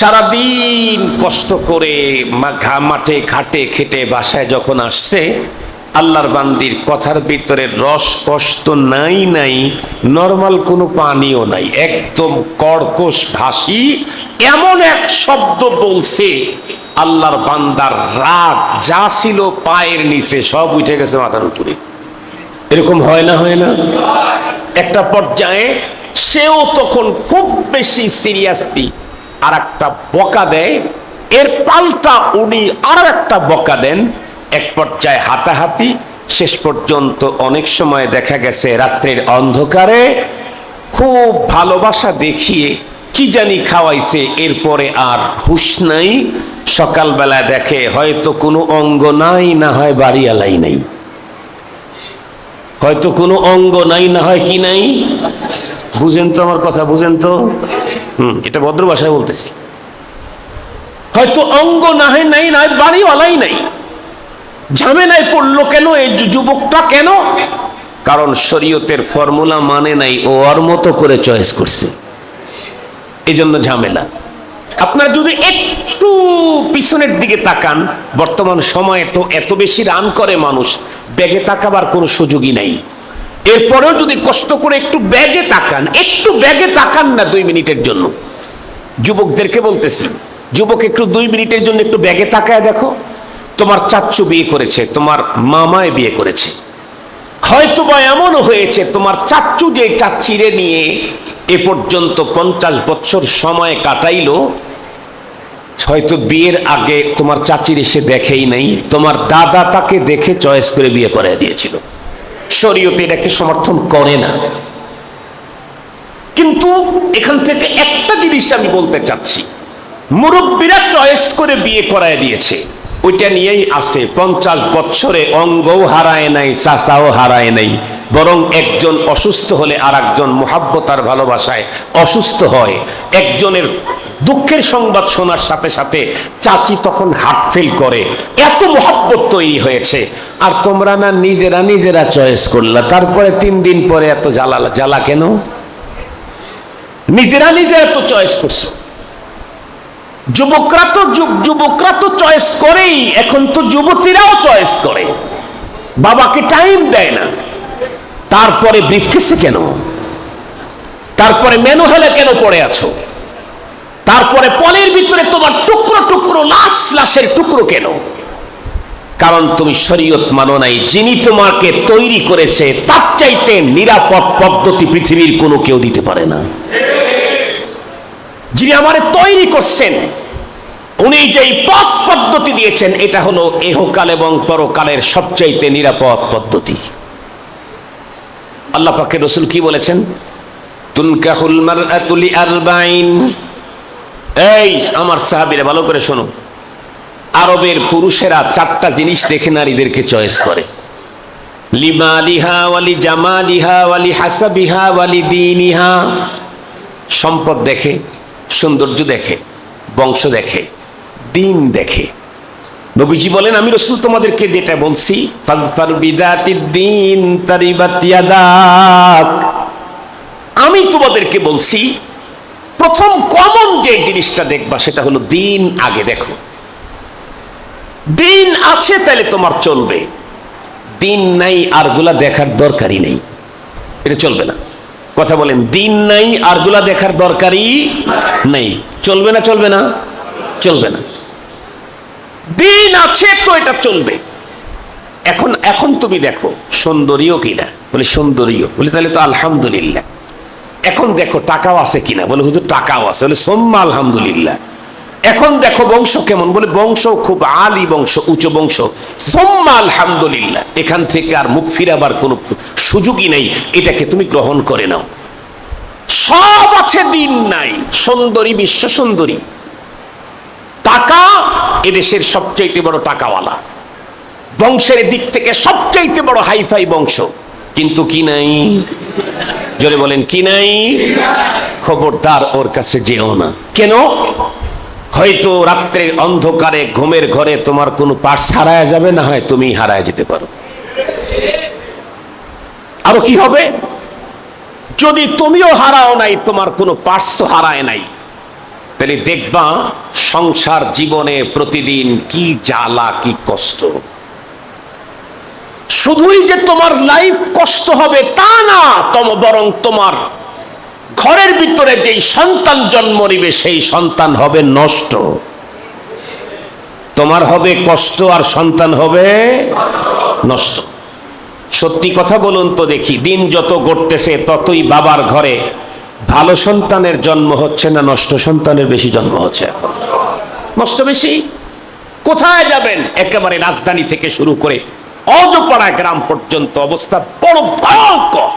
সারাদিন কষ্ট করে মা- ঘা- মাঠে, ঘাটে, খেটে, বাসায় যখন আসছে, আল্লাহর বান্দির কথার ভিতরে রস, কষ্ট নাই নাই, নর্মাল কোনো পানিও নাই। একদম কর্কশ ভাসি এমন এক শব্দ বলছে, আল্লাহর বান্দার রাগ যা ছিল পায়ের নিচে, সব উঠে গেছে মাথার উপরে। এরকম হয় না হয় না? একটা পর্যায়ে সেও তখন খুব বেশি সিরিয়াসলি আর একটা বকা দেয়। এর পাল্টা উনি আর একটা বকা দেন। এক পর্যায়ে হাতাহাতি, শেষ পর্যন্ত অনেক সময় দেখা গেছে রাত্রের অন্ধকারে। খুব ভালোবাসা দেখিয়ে কি জানি খাওয়াইছে, এরপরে আর হুশ নাই। সকালবেলা দেখে হয়তো কোনো অঙ্গ নাই, না হয় বাড়িয়ালাই নাই। হয়তো কোনো অঙ্গ নাই, না হয় কি নাই? বুঝেন তো আমার কথা, বুঝেন তো? হুম এটা ভদ্র ভাষায় বলতেছি। হয়তো অঙ্গ না হয় নাই না বাড়িওয়ালাই নাই। ঝামেলায় পড়ল কেন এই যুবকটা কেন? কারণ শরীয়তের ফর্মুলা মানে নাই ও ওর মতো করে চয়েস করছে। এই জন্য ঝামেলা। আপনারা যদি একটু পিছনের দিকে তাকান বর্তমান সময়ে তো এত বেশি রান করে মানুষ ব্যাগে তাকাবার কোনো সুযোগই নাই। এরপরেও যদি কষ্ট করে একটু ব্যাগে তাকান, একটু ব্যাগে তাকান না দুই মিনিটের জন্য। যুবকদেরকে বলতেছি, যুবক, একটু দুই মিনিটের জন্য একটু ব্যাগে তাকায় দেখো। তোমার চাচ্চু বিয়ে করেছে, তোমার মামায় বিয়ে করেছে। হয়তো বা এমনও হয়েছে, তোমার চাচ্চু যে চাচ্চিরে নিয়ে এ পর্যন্ত পঞ্চাশ বছর সময় কাটাইলো, হয়তো বিয়ের আগে তোমার চাচির এসে দেখেই নাই, তোমার দাদা তাকে দেখে চয়েস করে বিয়ে করে দিয়েছিল। শরীয়তে এটাকে সমর্থন করে না। কিন্তু এখান থেকে একটা জিনিস আমি বলতে চাচ্ছি। মুরব্বীরা চয়েস করে বিয়ে করায় দিয়েছে। ওইটা নিয়েই আসে পঞ্চাশ বছরে অঙ্গও হারায় নাই, চাচাও হারায় নাই। বরং একজন অসুস্থ হলে আর একজন মোহাব্বতার ভালোবাসায় অসুস্থ হয়। একজনের দুঃখের সংবাদ শোনার সাথে সাথে চাচি তখন হার্ট ফেল করে। এত মোহাব্বত তৈরি হয়েছে। আর তোমরা না নিজেরা নিজেরা চয়েস করলা। তারপরে তিন দিন পরে এত জ্বালা জ্বালা কেন? নিজেরা নিজেরা তো চয়েস করছ। যুবকরা তো যুবকরা তো চয়েস করেই। এখন তো যুবতীরাও চয়েস করে। বাবাকে টাইম দেয় না। তারপরে ব্রিফকেসে কেন? তারপরে মেনু হলে কেন পড়ে আছো? তারপরে পলের ভিতরে তোমার টুকরো টুকরো, লাশ লাশের টুকরো কেন? কারণ তুমি শরীয়ত মানো নাই, যিনি তোমাকে তৈরি করেছে, তার চাইতে নিরাপদ পদ্ধতি পৃথিবীর কোনো কেউ দিতে পারে না। যিনি আমারে তৈরি করছেন, উনি যেই পথ পদ্ধতি দিয়েছেন, এটা হলো এহকাল এবং পরকালের সবচাইতে নিরাপদ পদ্ধতি। আল্লাহ পাকে রসুল কি বলেছেন? তুনকাহুল মারআতু লিআরবাইন। এই, আমার সাহাবীরা, ভালো করে শোনো। আরবের পুরুষেরা চারটা জিনিস দেখে নারীদেরকে চয়েস করে। লিমালিহা ওয়ালি জামালিহা ওয়ালি হাসাবিহা ওয়ালি দিনিহা। সম্পদ দেখে, সৌন্দর্য দেখে, বংশ দেখে, দিন দেখে। নবীজি বলেন, আমি রসুল তোমাদেরকে যেটা বলছি আমি তোমাদেরকে বলছি, প্রথম কমন যে জিনিসটা দেখবা সেটা হলো দিন আগে দেখো। দিন আছে তাহলে তোমার চলবে। দিন নাই আরগুলা দেখার দরকারই নেই। এটা চলবে না। কথা বলেন, দিন নাই আরগুলা দেখার দরকারই নেই। চলবে না চলবে না চলবে না। দিন আছে তো এটা চলবে। এখন এখন তুমি দেখো, সুন্দরীও কিনা? বলে, সুন্দরীও। বলে, তাহলে তো আলহামদুলিল্লাহ। এখন দেখো, টাকাও আছে কিনা? বলে, হুজুর, টাকাও আছে। বলে, সোম্মা আলহামদুলিল্লাহ। এখন দেখো, বংশ কেমন? বলে বংশ খুব আলী বংশ উচ্চ বংশ। সোম্মা আলহামদুলিল্লাহ। এখান থেকে আর মুখ ফিরাবার কোনো সুযোগই নেই। এটাকে তুমি গ্রহণ করে নাও। সব আছে, দিন নাই। সুন্দরী বিশ্ব সুন্দরী। টাকা এদেশের সবচাইতে বড় টাকাওয়ালা। বংশের দিক থেকে সবচাইতে বড় হাইফাই বংশ। কিন্তু কি নাই? জোরে বলেন, কি নাই? খবরদার ওর কাছে যেও না। কেন? হয়তো রাত্রের অন্ধকারে ঘুমের ঘরে তোমার কোনো পার্স হারায় যাবে, না হয় তুমি হারায় যেতে পারো। আরও কি হবে? যদি তুমিও হারাও নাই, তোমার কোনো পার্স হারায় নাই। তাহলে দেখবা সংসার জীবনে প্রতিদিন কি জ্বালা, কি কষ্ট। শুধুই যে তোমার লাইফ কষ্ট হবে তা না, তম বরং তোমার ঘরের ভিতরে যেই সন্তান জন্ম নিবে, সেই সন্তান হবে নষ্ট। তোমার হবে কষ্ট আর সন্তান হবে নষ্ট। সত্যি কথা বলুন তো দেখি, দিন যত গড়তেছে ততই বাবার ঘরে ভালো সন্তানের জন্ম হচ্ছে না নষ্ট সন্তানের বেশি জন্ম হচ্ছে নষ্ট বেশি? কোথায় যাবেন? একেবারে রাজধানী থেকে শুরু করে অজপাড়া গ্রাম পর্যন্ত অবস্থা বড় ভয়ঙ্কর।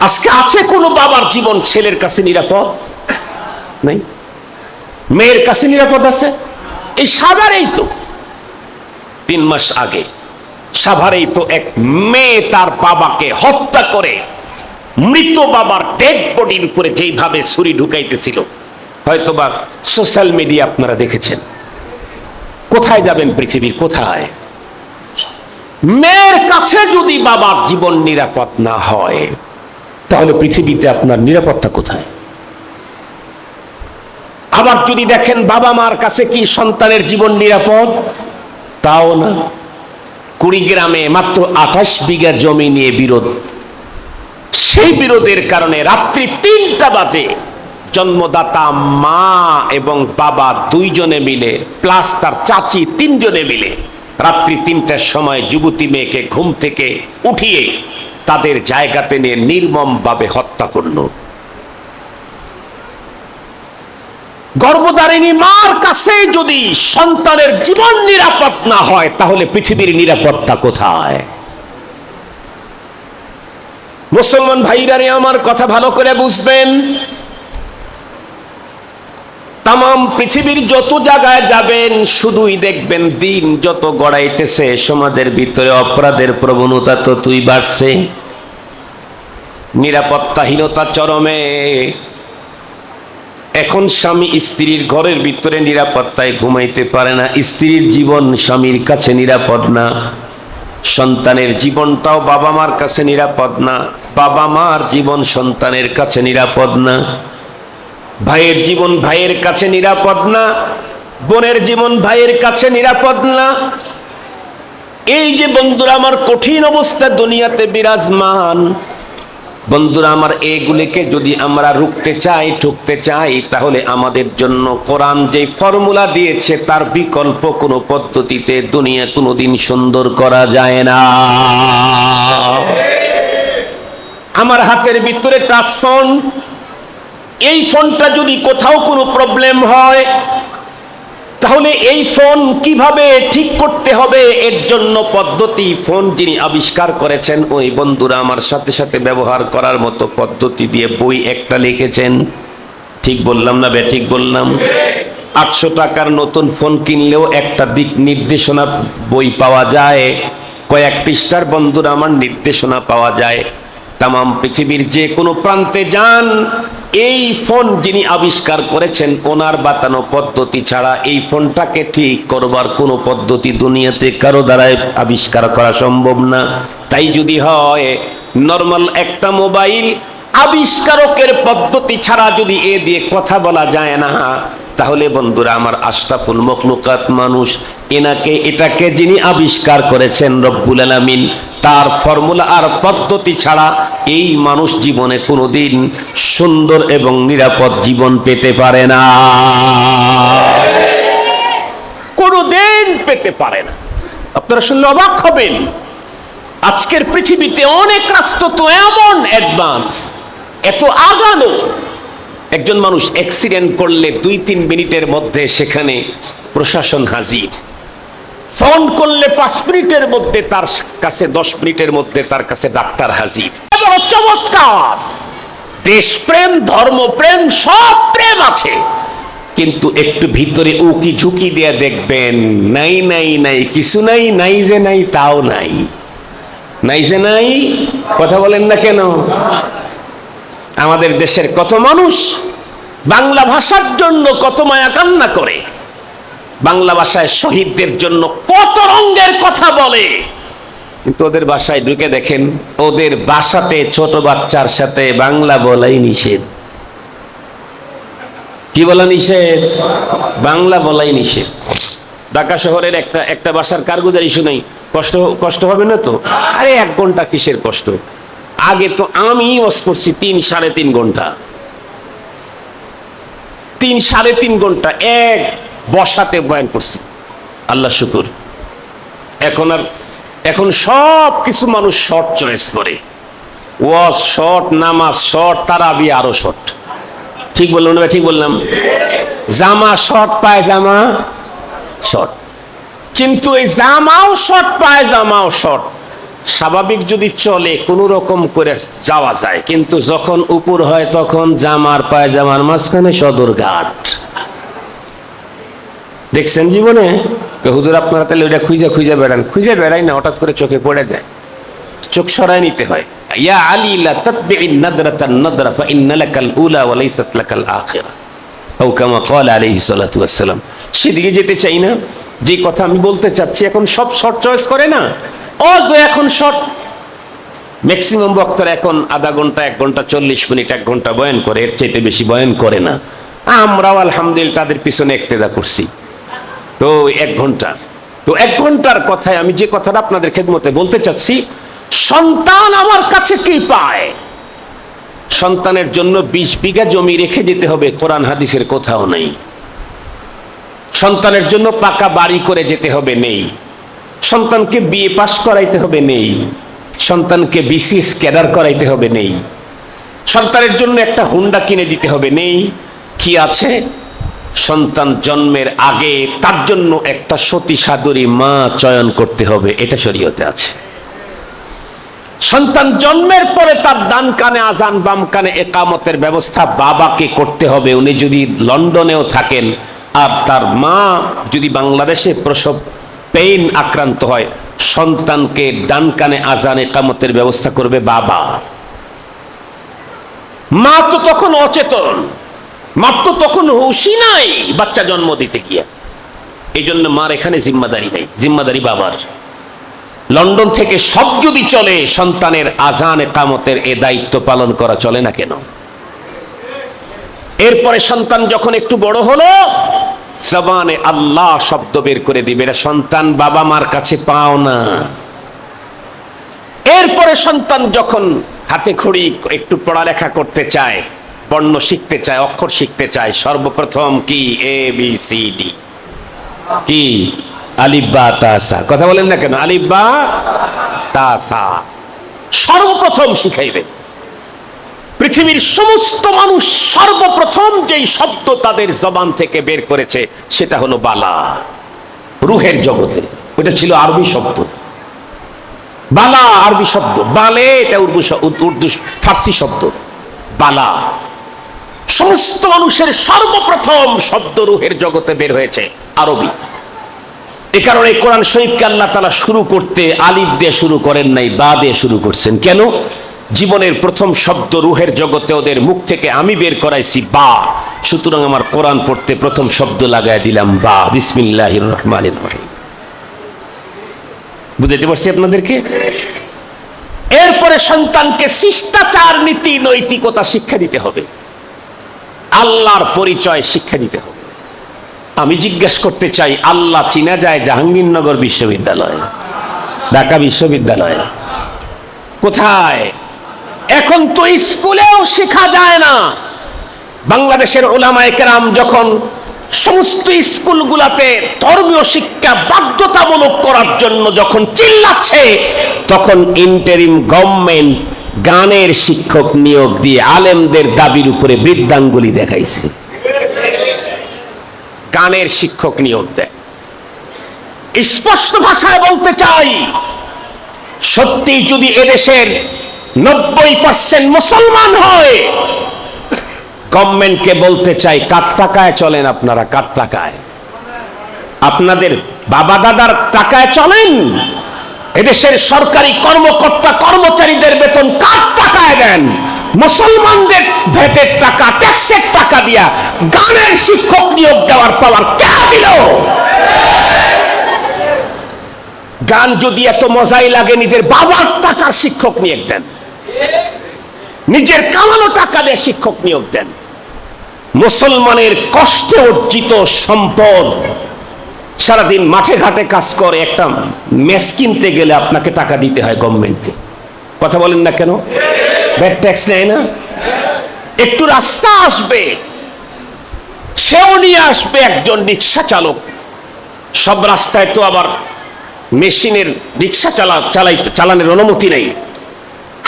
আজকে আছে কোনো বাবার জীবন ছেলের কাছে নিরাপদ? নেই। মেয়ের কাছে নিরাপদ আছে? এই সাভারেই তো। তিন মাস আগে সাভারেই তো এক মেয়ে তার বাবাকে হত্যা করে মৃত বাবার ডেড বডির উপরে যেইভাবে ছুরি ঢুকাইতেছিল, হয়তোবা সোশ্যাল মিডিয়া আপনারা দেখেছেন। কোথায় যাবেন পৃথিবীর কোথায়? মেয়ের কাছে যদি বাবার জীবন নিরাপদ না হয়, তাহলে পৃথিবীতে আপনার নিরাপত্তা কোথায়? আবার যদি দেখেন বাবা মার কাছে কি সন্তানের জীবন নিরাপদ, তাও না। কুড়িগ্রামে মাত্র আঠাশ বিঘা জমি নিয়ে বিরোধ সেই বিরোধের কারণে রাত্রি তিনটা বাজে। জন্মদাতা, মা এবং বাবা দুইজনে মিলে, প্লাস তার চাচি তিনজনে মিলে রাত্রি তিনটার সময় যুবতী মেয়েকে ঘুম থেকে উঠিয়ে তাদের জায়গাতে নিয়ে নির্মমভাবে হত্যা করল। গর্ভধারিণী মার কাছে যদি সন্তানের জীবন নিরাপদ না হয়, তাহলে পৃথিবীর নিরাপত্তা কোথায়? মুসলমান ভাইরারে আমার কথা ভালো করে বুঝবেন। তাম পৃথিবীর যত জায়গায় যাবেন, শুধুই দেখবেন দিন যত গড়াইতেছে, সমাজের ভিতরে অপরাধের প্রবণতা ততই বাড়ছে। নিরাপত্তাহীনতা চরমে। এখন স্বামী স্ত্রীর ঘরের ভিতরে নিরাপত্তায় ঘুমাইতে পারে না, স্ত্রীর জীবন স্বামীর কাছে নিরাপদ না। সন্তানের জীবনটাও বাবা মার কাছে নিরাপদ না। বাবা মার জীবন সন্তানের কাছে নিরাপদ না। ভাইয়ের জীবন ভাইয়ের কাছে নিরাপদ না। বোনের জীবন ভাইয়ের কাছে নিরাপদ না। এই যে বন্ধুরা, আমার কঠিন অবস্থা দুনিয়াতে বিরাজমান। বন্ধুরা, আমার এগুলিকে যদি আমরা রুখতে চাই, ঠুকতে চাই, তাহলে আমাদের জন্য কোরআন যে ফর্মুলা দিয়েছে, তার বিকল্প কোনো পদ্ধতিতে দুনিয়া কোনোদিন সুন্দর করা যায় না। আমার হাতের ভিতরে টাচ ফোন। এই ফোনটা যদি কোথাও কোনো প্রবলেম হয় তাহলে এই ফোন কীভাবে ঠিক করতে হবে? এর জন্য পদ্ধতি ফোন যিনি আবিষ্কার করেছেন, ওই বন্ধুরা আমার সাথে সাথে ব্যবহার করার মতো পদ্ধতি দিয়ে বই একটা লিখেছেন। ঠিক বললাম না বে, ঠিক বললাম? আটশো টাকার নতুন ফোন কিনলেও একটা দিক নির্দেশনা বই পাওয়া যায়। কয়েক পৃষ্ঠার বন্ধুরা আমার নির্দেশনা পাওয়া যায়। তাম পৃথিবীর যে কোনো প্রান্তে যান এই ফোন যিনি আবিষ্কার করেছেন, ওনার বাতানো পদ্ধতি ছাড়া এই ফোনটাকে ঠিক করবার কোনো পদ্ধতি দুনিয়াতে কারও দ্বারাই আবিষ্কার করা সম্ভব না। তাই যদি হয় নর্মাল একটা মোবাইল আবিষ্কারকের পদ্ধতি ছাড়া যদি এ দিয়ে কথা বলা যায় না, তাহলে বন্ধুরা আমার আশরাফুল মখলুকাত মানুষ এনাকে, এটাকে যিনি আবিষ্কার করেছেন রব্বুল আলামিন, তার ফর্মুলা আর পদ্ধতি ছাড়া এই মানুষ জীবনে কোনোদিন সুন্দর এবং নিরাপদ জীবন পেতে পারে না। কোনোদিন পেতে পারে না। আপনারা শুনলে অবাক হবেন। আজকের পৃথিবীতে অনেক রাষ্ট্র তো এমন অ্যাডভান্স, এত আগানো। একজন মানুষ অ্যাক্সিডেন্ট করলে দুই তিন মিনিটের মধ্যে সেখানে প্রশাসন হাজির। ফোন করলে পাঁচ মিনিটের মধ্যে তার কাছে, দশ মিনিটের মধ্যে তার কাছে ডাক্তার হাজির। চমৎকার! দেশপ্রেম, ধর্মপ্রেম, সব প্রেম আছে। কিন্তু একটু ভিতরে উকি ঝুঁকি দিয়ে দেখবেন, নাই নাই নাই, কিছু নাই নাই যে নাই, তাও নাই। নাই যে নাই, কথা বলেন না কেন? আমাদের দেশের কত মানুষ বাংলা ভাষার জন্য কত মায়া কান্না করে। বাংলা ভাষায় শহীদদের জন্য কত রঙের কথা বলে। কিন্তু ওদের বাসায় ঢুকে দেখেন, ওদের বাসাতে ছোট বাচ্চার সাথে বাংলা বলাই নিষেধ। কি বলা নিষেধ? বাংলা বলাই নিষেধ। ঢাকা শহরের একটা একটা বাসার কারগুজারি শুনাই কষ্ট কষ্ট হবে না তো? আরে এক ঘণ্টা কিসের কষ্ট? আগে তো আমি ওয়াজ করছি তিন, সাড়ে তিন ঘণ্টা। তিন, সাড়ে তিন ঘণ্টা, এক বসাতে বয়ান করছি। আল্লাহ শুকুর। এখন আর এখন সব কিছু মানুষ শর্ট চয়েস করে। ওয়াজ শর্ট নামাজ শর্ট তারাবি আরও শর্ট ঠিক বললাম না ঠিক বললাম। জামা শর্ট পায় জামা শর্ট কিন্তু এই জামাও শর্ট পায় জামাও শর্ট স্বাভাবিক যদি চলে, কোনো রকম করে যাওয়া যায়। কিন্তু যখন উপর হয় তখন জামার, পায়জামার মাঝখানে সদরঘাট। দেখছেন জীবনে? হুজুর, আপনারা তাহলে ওইটা খুঁজে খুঁজে বেড়ান। খুঁজে বেড়াই না, হঠাৎ করে চোখে পড়ে যায়। চোখ সরায় নিতে হয়। ইয়া আলী, লা তাতবি'i নাদরাতান নাদরা, ফা ইন্না লাকাল উলা ওয়া লাইসাত লাকাল আখিরা। আও কামা ক্বালা আলাইহি সাল্লাতু ওয়াসসালাম। সেদিকে যেতে চাই না। যে কথা আমি বলতে চাচ্ছি, এখন সব শর্ট চয়েস করে না? ও তো এখন শর্ট। ম্যাক্সিমাম বক্তারা এখন আধা ঘণ্টা, এক ঘণ্টা, চল্লিশ মিনিট, এক ঘণ্টা বয়ান করে, এর চাইতে বেশি বয়ান করে না। আমরাও আলহামদুলিল্লাহ তাদের পিছনে একতেদা করছি। তো এক ঘণ্টা। তো এক ঘণ্টার কথায় আমি যে কথাটা আপনাদের খেদমতে বলতে চাচ্ছি, সন্তান আমার কাছে কি পায়? সন্তানের জন্য বিশ বিঘা জমি রেখে যেতে হবে, কোরআন হাদিসের কোথাও নেই। সন্তানের জন্য পাকা বাড়ি করে যেতে হবে, নেই। সন্তানকে বিয়ে পাশ করাইতে হবে, নেই। সন্তানকে বিসিএস ক্যাডার করাইতে হবে, নেই। সন্তানের জন্য একটা হুন্ডা কিনে দিতে হবে, নেই। কি আছে? সন্তান জন্মের আগে তার জন্য একটা সতী সাদরী মা চয়ন করতে হবে, এটা শরীয়তে আছে। সন্তান জন্মের পরে তার ডান কানে আজান, বাম কানে একামতের ব্যবস্থা বাবাকে করতে হবে। উনি যদি লন্ডনেও থাকেন, আর তার মা যদি বাংলাদেশে প্রসব পেইন আক্রান্ত হয়, সন্তানকে ডান কানে আজান, একামতের ব্যবস্থা করবে বাবা। মা তো তখন অচেতন। তো তখন হুশি নাই, বাচ্চা জন্ম দিতে গিয়ে। এই জন্য মার এখানে জিম্মাদারি নেই, জিম্মাদারি বাবার। লন্ডন থেকে সব যদি চলে, সন্তানের আজান একামতের এ দায়িত্ব পালন করা চলে না কেন? এরপরে সন্তান যখন একটু বড় হলো, জবানে আল্লাহ শব্দ বের করে দিবে সন্তান বাবা মার কাছে পাও না। এরপরে সন্তান যখন হাতে খড়ি একটু পড়ালেখা করতে চায় বর্ণ শিখতে চায়, অক্ষর শিখতে চায়, সর্বপ্রথম কি? এ বি সি ডি কি? আলিব্বা তাসা কথা বলেন না কেন? আলিব্বা তাসা সর্বপ্রথম শিখাইবে। পৃথিবীর সমস্ত মানুষ সর্বপ্রথম যেই শব্দ তাদের জবান থেকে বের করেছে, সেটা হলো বালা। রুহের জগতে। ওটা ছিল আরবি শব্দ। বালা আরবি শব্দ। বালে এটা উর্দু উর্দু ফার্সি শব্দ। বালা। সমস্ত মানুষের সর্বপ্রথম শব্দ রুহের জগতে বের হয়েছে, আরবি। এ কারণে কোরআন শরীফকে আল্লাহ তালা শুরু করতে আলিফ দিয়ে শুরু করেন নাই, বা দিয়ে শুরু করছেন। কেন? জীবনের প্রথম শব্দ রুহের জগতে ওদের মুখ থেকে আমি বের করাইছি, বা। সুতরাং আমার কোরআন পড়তে প্রথম শব্দ লাগাই দিলাম, বা। বিসমিল্লাহ রহমান রহিম। বুঝাইতে পারছি আপনাদেরকে? এরপরে সন্তানকে শিষ্টাচার নীতি নৈতিকতা শিক্ষা দিতে হবে। আল্লাহর পরিচয় শিক্ষা দিতে হবে। আমি জিজ্ঞেস করতে চাই, আল্লাহ চিনা যায় জাহাঙ্গীরনগর বিশ্ববিদ্যালয়, ঢাকা বিশ্ববিদ্যালয়? কোথায়? এখন তো স্কুলেও শেখা যায় না। বাংলাদেশের ওলামায়ে কেরাম যখন সমস্ত স্কুলগুলাতে ধর্মীয় শিক্ষা বাধ্যতামূলক করার জন্য যখন চিল্লাচ্ছে, তখন ইন্টারিম গভর্নমেন্ট গানের শিক্ষক নিয়োগ দিয়ে আলেমদের দাবির উপরে বৃদ্ধাঙ্গুলি দেখাইছে। গানের শিক্ষক নিয়োগ দেয়। স্পষ্ট ভাষায় বলতে চাই, সত্যি যদি এদেশের নব্বই পার্সেন্ট মুসলমান হয়, গভর্নমেন্টকে বলতে চাই, কার টাকায় চলেন আপনারা? কার টাকায়? আপনাদের বাবা দাদার টাকায় চলেন। এদেশের সরকারি কর্মকর্তা কর্মচারীদের বেতন কার টাকায় দেন? মুসলমানদের ভেটের টাকা, ট্যাক্সের টাকা দিয়া গানের শিক্ষক নিয়োগ দেওয়ার পাওয়ার কে দিল? গান যদি এত মজাই লাগে, নিজের বাবার টাকার শিক্ষক নিয়োগ দেন। নিজের কামানো টাকা দিয়ে শিক্ষক নিয়োগ দেন। মুসলমানের কষ্ট অর্জিত সম্পদ সারাদিন মাঠে ঘাটে কাজ করে, একটা মেস কিনতে গেলে আপনাকে টাকা দিতে হয় গভর্নমেন্টকে কথা বলেন না কেন? ব্যাট ট্যাক্স নেয় না? একটু রাস্তা আসবে। সেও নিয়ে আসবে একজন রিক্সা চালক। সব রাস্তায় তো আবার মেশিনের রিক্সা চালা, চালাই, চালানোর অনুমতি নেই।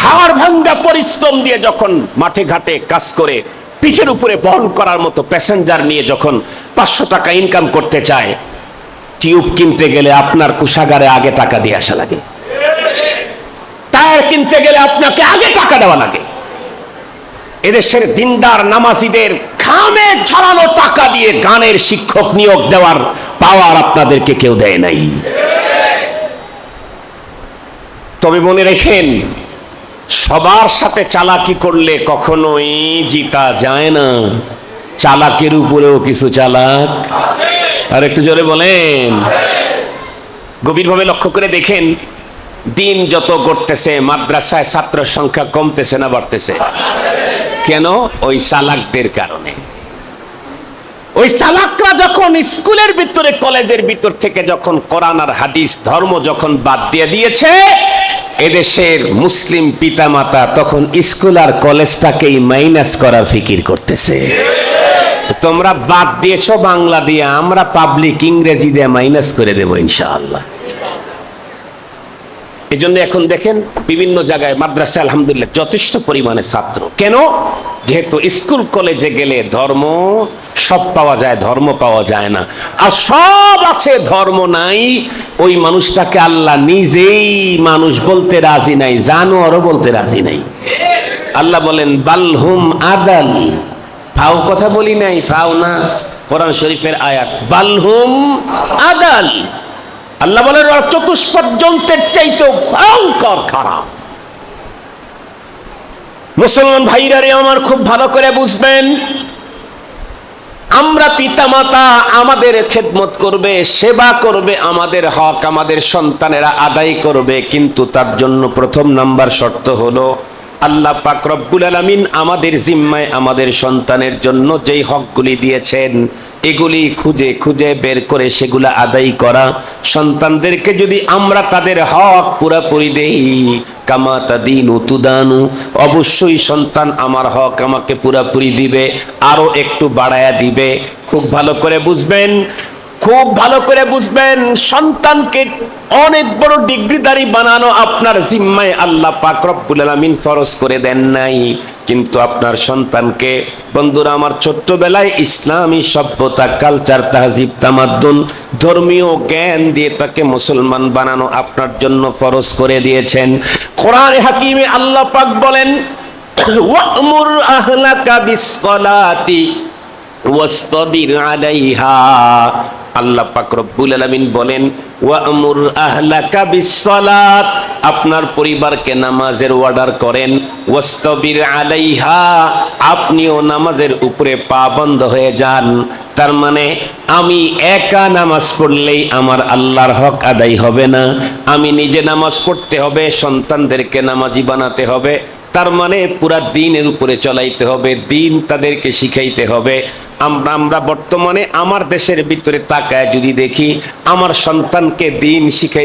হাওয়ার ভাঙ্গা পরিশ্রম দিয়ে যখন মাঠে ঘাটে কাজ করে, পিঠের উপরে বহন করার মতো প্যাসেঞ্জার নিয়ে যখন পাঁচশো টাকা ইনকাম করতে চায় টিউব কিনতে গেলে আপনার কুষাগারে আগে টাকা দিয়ে আসা লাগে। টায়ার কিনতে গেলে আপনাকে আগে টাকা দেওয়া লাগে। এদেশের দিনদার নামাজিদের ঘামে ঝরানো টাকা দিয়ে গানের শিক্ষক নিয়োগ দেওয়ার পাওয়ার আপনাদেরকে কেউ দেয় নাই। তবে মনে রেখেন, সবার সাথে চালাকি করলে কখনোই জিতা যায় না। চালাকের উপরেও কিছু চালাক। আর একটু জোরে বলেন। গভীরভাবে লক্ষ্য করে দেখেন, দিন যত করতেছে মাদ্রাসায় ছাত্র সংখ্যা কমতেছে না বাড়তেছে। কেন? ওই চালাকদের কারণে। ওই চালাকরা যখন স্কুলের ভিতরে, কলেজের ভিতর থেকে যখন কোরআন আর হাদিস, ধর্ম যখন বাদ দিয়ে দিয়েছে, এদেশের মুসলিম পিতামাতা তখন স্কুল আর কলেজটাকেই মাইনাস করার ফিকির করতেছে। তোমরা বাদ দিয়েছ বাংলা দিয়ে, আমরা পাবলিক ইংরেজি দিয়ে মাইনাস করে দেবো ইনশাআল্লাহ। এই জন্য এখন দেখেন, বিভিন্ন জায়গায় মাদ্রাসা আলহামদুলিল্লাহ যথেষ্ট পরিমাণে ছাত্র। কেন? যেহেতু স্কুল কলেজে গেলে ধর্ম, সব পাওয়া যায়, ধর্ম পাওয়া যায় না। আর সব আছে, ধর্ম নাই, ওই মানুষটাকে আল্লাহ নিজেই মানুষ বলতে রাজি নাই, জানোয়ারও বলতে রাজি নাই। আল্লাহ বলেন বালহুম আদাল ফাও কথা বলি নাই, ফাও না। কোরআন শরীফের আয়াত বালহুম আদাল। আল্লাহ বলেন জন্তের চাইতেও ভয়ঙ্কর খারাপ। মুসলমান ভাইরা রে আমার খুব ভালো করে বুঝবেন, আমরা পিতামাতা আমাদের খেদমত করবে, সেবা করবে আমাদের হক, আমাদের সন্তানেরা আদায় করবে, কিন্তু তার জন্য প্রথম নাম্বার শর্ত হলো আল্লাহ পাক রব্বুল আলামিন আমাদের জিম্মায় আমাদের সন্তানের জন্য যেই হকগুলি দিয়েছেন, এগুলি খুঁজে খুঁজে বের করে সেগুলো আদায় করা। সন্তানদেরকে যদি আমরা তাদের হক পুরাপুরি দেই, কামা তাদিন তুদানু, অবশ্যই সন্তান আমার হক আমাকে পুরাপুরি দিবে, আরও একটু বাড়ায়া দিবে। খুব ভালো করে বুঝবেন খুব ভালো করে বুঝবেন, সন্তানকে অনেক বড় ডিগ্রিদারি বানানো আপনার জিম্মায় আল্লাহ পাক রব্বুল আলামিন ফরজ করে দেন নাই। কিন্তু আপনার সন্তানকে, বন্ধুরা, আমার ছোট্টবেলায় ইসলামী সভ্যতা কালচার তাহজিব, তামাদ্দুন, ধর্মীয় জ্ঞান দিয়ে তাকে মুসলমান বানানো আপনার জন্য ফরজ করে দিয়েছেন। কোরআনে হাকিমে আল্লাহ পাক বলেন, ওয়ামুর আহলাকা বিসসালাতি ওয়াস্তাবির আলাইহা। আল্লাহ পাক রব্বুল আলামিন বলেন, ওয়ামুর আহলাকা বিসসালাত। আপনার পরিবারকে নামাজের অর্ডার করেন ওয়াস্তাবির আলাইহা। আপনিও নামাজের উপরে পাবন্ধ হয়ে যান। তার মানে আমি একা নামাজ পড়লেই আমার আল্লাহর হক আদায় হবে না। আমি নিজে নামাজ পড়তে হবে, সন্তানদেরকে নামাজি বানাতে হবে। তার মানে পুরা দিনের উপরে চলাইতে হবে, দিন তাদেরকে শিখাইতে হবে। আমরা আমরা বর্তমানে আমার দেশের ভিতরে তাকায় যদি দেখি আমার সন্তানকে দিন শিখাই